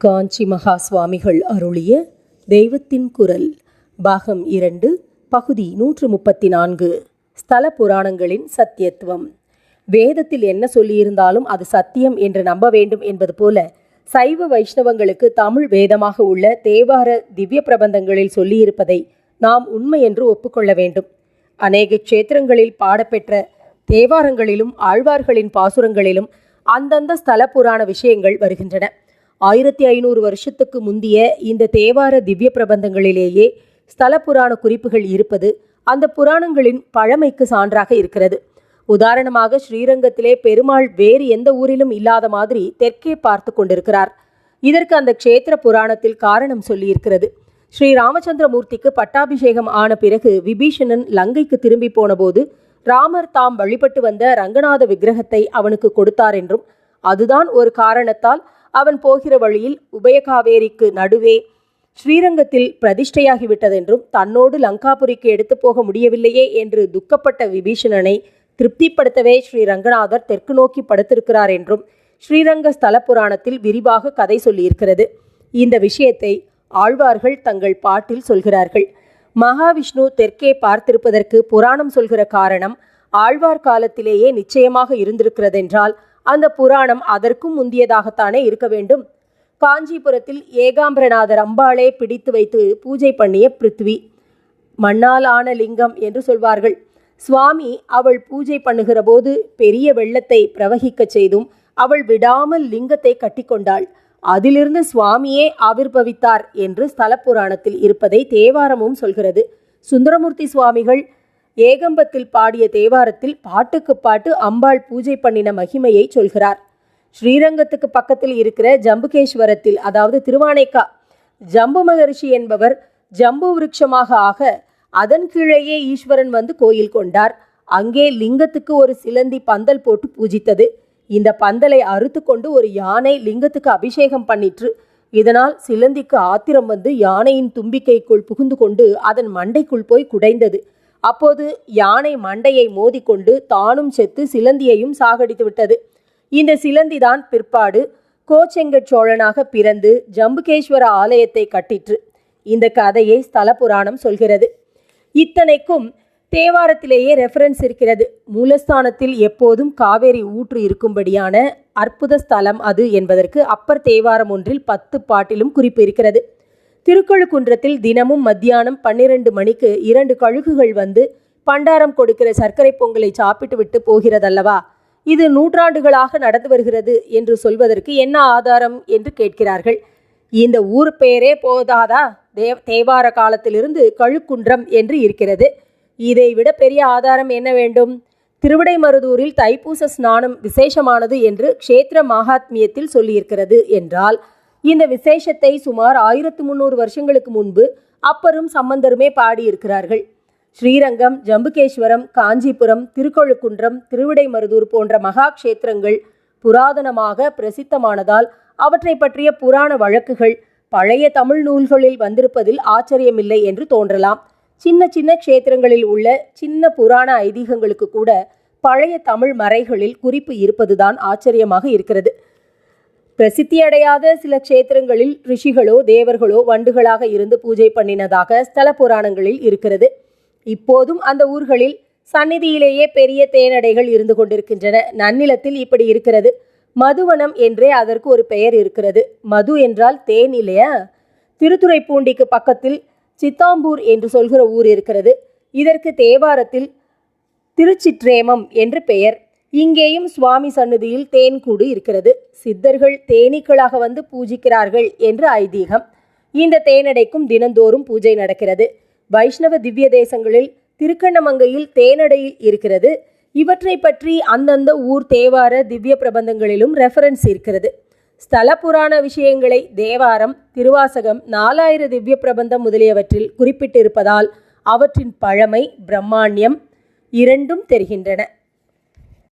காஞ்சி மகா சுவாமிகள் அருளிய தெய்வத்தின் குரல் பாகம் இரண்டு பகுதி நூற்று முப்பத்தி நான்கு ஸ்தல புராணங்களின் சத்தியத்துவம். வேதத்தில் என்ன சொல்லியிருந்தாலும் அது சத்தியம் என்று நம்ப வேண்டும் என்பது போல சைவ வைஷ்ணவங்களுக்கு தமிழ் வேதமாக உள்ள தேவார திவ்ய பிரபந்தங்களில் சொல்லியிருப்பதை நாம் உண்மை என்று ஒப்புக்கொள்ள வேண்டும். அநேக க்ஷேத்திரங்களில் பாடப்பெற்ற தேவாரங்களிலும் ஆழ்வார்களின் பாசுரங்களிலும் அந்தந்த ஸ்தல புராண விஷயங்கள் வருகின்றன. ஆயிரத்தி ஐநூறு வருஷத்துக்கு முந்திய இந்த தேவார திவ்ய பிரபந்தங்களிலேயே ஸ்தல புராண குறிப்புகள் இருப்பது அந்த புராணங்களின் பழமைக்கு சான்றாக இருக்கிறது. உதாரணமாக ஸ்ரீரங்கத்திலே பெருமாள் வேறு எந்த ஊரிலும் இல்லாத மாதிரி தெற்கே பார்த்து கொண்டிருக்கிறார். இதற்கு அந்த க்ஷேத்திர புராணத்தில் காரணம் சொல்லியிருக்கிறது. ஸ்ரீ ராமச்சந்திரமூர்த்திக்கு பட்டாபிஷேகம் ஆன பிறகு விபீஷணன் லங்கைக்கு திரும்பி போனபோது ராமர் தாம் வழிபட்டு வந்த ரங்கநாத விக்கிரகத்தை அவனுக்கு கொடுத்தார் என்றும் அதுதான் ஒரு காரணத்தால் அவன் போகிற வழியில் உபயகாவேரிக்கு நடுவே ஸ்ரீரங்கத்தில் பிரதிஷ்டையாகிவிட்டதென்றும் தன்னோடு லங்காபுரிக்கு எடுத்து போக முடியவில்லையே என்று துக்கப்பட்ட விபீஷணனை திருப்திப்படுத்தவே ஸ்ரீ ரங்கநாதர் தெற்கு நோக்கி படுத்திருக்கிறார் என்றும் ஸ்ரீரங்க ஸ்தல புராணத்தில் விரிவாக கதை சொல்லியிருக்கிறது. இந்த விஷயத்தை ஆழ்வார்கள் தங்கள் பாட்டில் சொல்கிறார்கள். மகாவிஷ்ணு தெற்கே பார்த்திருப்பதற்கு புராணம் சொல்கிற காரணம் ஆழ்வார் காலத்திலேயே நிச்சயமாக இருந்திருக்கிறதென்றால் அந்த புராணம் அதற்கும் முந்தியதாகத்தானே இருக்க வேண்டும். காஞ்சிபுரத்தில் ஏகாம்பரநாதர் அம்பாளே பிடித்து வைத்து பூஜை பண்ணிய பிருத்வி. மண்ணால் ஆன லிங்கம் என்று சொல்வார்கள். சுவாமி அவள் பூஜை பண்ணுகிற போது பெரிய வெள்ளத்தை பிரவகிக்கச் செய்தும் அவள் விடாமல் லிங்கத்தை கட்டிக்கொண்டாள் அதிலிருந்து சுவாமியே ஆவிர்பவித்தார் என்று ஸ்தல புராணத்தில் இருப்பதை தேவாரமும் சொல்கிறது. சுந்தரமூர்த்தி சுவாமிகள் ஏகம்பத்தில் பாடிய தேவாரத்தில் பாட்டுக்கு பாட்டு அம்பாள் பூஜை பண்ணின மகிமையை சொல்கிறார். ஸ்ரீரங்கத்துக்கு பக்கத்தில் இருக்கிற ஜம்புகேஸ்வரத்தில் அதாவது திருவானைக்கா ஜம்பு மகரிஷி என்பவர் ஜம்பு விருட்சமாக ஆக அதன் கீழேயே ஈஸ்வரன் வந்து கோயில் கொண்டார். அங்கே லிங்கத்துக்கு ஒரு சிலந்தி பந்தல் போட்டு பூஜித்தது. இந்த பந்தலை அறுத்து கொண்டு ஒரு யானை லிங்கத்துக்கு அபிஷேகம் பண்ணிற்று. இதனால் சிலந்திக்கு ஆத்திரம் வந்து யானையின் தும்பிக்கைக்குள் புகுந்து கொண்டு அதன் மண்டைக்குள் போய் குடைந்தது. அப்போது யானை மண்டையை மோதிக்கொண்டு தானும் செத்து சிலந்தியையும் சாகடித்து விட்டது. இந்த சிலந்திதான் பிற்பாடு கோச்செங்கட் சோழனாக பிறந்து ஜம்புகேஸ்வர ஆலயத்தை கட்டிற்று. இந்த கதையை ஸ்தல புராணம் சொல்கிறது. இத்தனைக்கும் தேவாரத்திலேயே ரெஃபரன்ஸ் இருக்கிறது. மூலஸ்தானத்தில் எப்போதும் காவேரி ஊற்று இருக்கும்படியான அற்புத ஸ்தலம் அது என்பதற்கு அப்பர் தேவாரம் ஒன்றில் பத்து பாட்டிலும் குறிப்பு இருக்கிறது. திருக்கழுக்குன்றத்தில் தினமும் மத்தியானம் பன்னிரண்டு மணிக்கு இரண்டு கழுகுகள் வந்து பண்டாரம் கொடுக்கிற சர்க்கரை பொங்கலை சாப்பிட்டு விட்டு போகிறதல்லவா? இது நூற்றாண்டுகளாக நடந்து வருகிறது என்று சொல்வதற்கு என்ன ஆதாரம் என்று கேட்கிறார்கள். இந்த ஊர் பெயரே போதாதா? தேவ் தேவார காலத்திலிருந்து கழுக்குன்றம் என்று இருக்கிறது. இதைவிட பெரிய ஆதாரம் என்ன வேண்டும்? திருவிடைமருதூரில் தைப்பூச ஸ்நானம் விசேஷமானது என்று க்ஷேத்திர மகாத்மியத்தில் சொல்லியிருக்கிறது என்றால் இந்த விசேஷத்தை சுமார் ஆயிரத்து முந்நூறு வருஷங்களுக்கு முன்பு அப்பரும் சம்பந்தருமே பாடியிருக்கிறார்கள். ஸ்ரீரங்கம் ஜம்புகேஸ்வரம் காஞ்சிபுரம் திருக்கொழுக்குன்றம் திருவிடைமருதூர் போன்ற மகா கஷேத்திரங்கள் புராதனமாக பிரசித்தமானதால் அவற்றை பற்றிய புராண வழக்குகள் பழைய தமிழ் நூல்களில் வந்திருப்பதில் ஆச்சரியமில்லை என்று தோன்றலாம். சின்ன சின்ன க்ஷேத்திரங்களில் உள்ள சின்ன புராண ஐதீகங்களுக்கு கூட பழைய தமிழ் மறைகளில் குறிப்பு இருப்பதுதான் ஆச்சரியமாக இருக்கிறது. பிரசித்தியடையாத சில க்ஷேத்திரங்களில் ரிஷிகளோ தேவர்களோ வண்டுகளாக இருந்து பூஜை பண்ணினதாக ஸ்தல புராணங்களில் இருக்கிறது. இப்போதும் அந்த ஊர்களில் சந்நிதியிலேயே பெரிய தேனடைகள் இருந்து கொண்டிருக்கின்றன. நன்னிலத்தில் இப்படி இருக்கிறது. மதுவனம் என்றே அதற்கு ஒரு பெயர் இருக்கிறது. மது என்றால் தேன் இல்லையா? திருத்துறைப்பூண்டிக்கு பக்கத்தில் சித்தாம்பூர் என்று சொல்கிற ஊர் இருக்கிறது. இதற்கு தேவாரத்தில் திருச்சிற்றேமம் என்று பெயர். இங்கேயும் சுவாமி சன்னதியில் தேன்கூடு இருக்கிறது. சித்தர்கள் தேனீக்களாக வந்து பூஜிக்கிறார்கள் என்று ஐதீகம். இந்த தேனடைக்கும் தினந்தோறும் பூஜை நடக்கிறது. வைஷ்ணவ திவ்ய தேசங்களில் திருக்கண்ணமங்கையில் தேனடையில் இருக்கிறது. இவற்றை பற்றி அந்தந்த ஊர் தேவார திவ்ய பிரபந்தங்களிலும் ரெஃபரன்ஸ் இருக்கிறது. ஸ்தல புராண விஷயங்களை தேவாரம் திருவாசகம் நாலாயிர திவ்ய பிரபந்தம் முதலியவற்றில் குறிப்பிட்டிருப்பதால் அவற்றின் பழமை பிரம்மாண்யம் இரண்டும் தெரிகின்றன.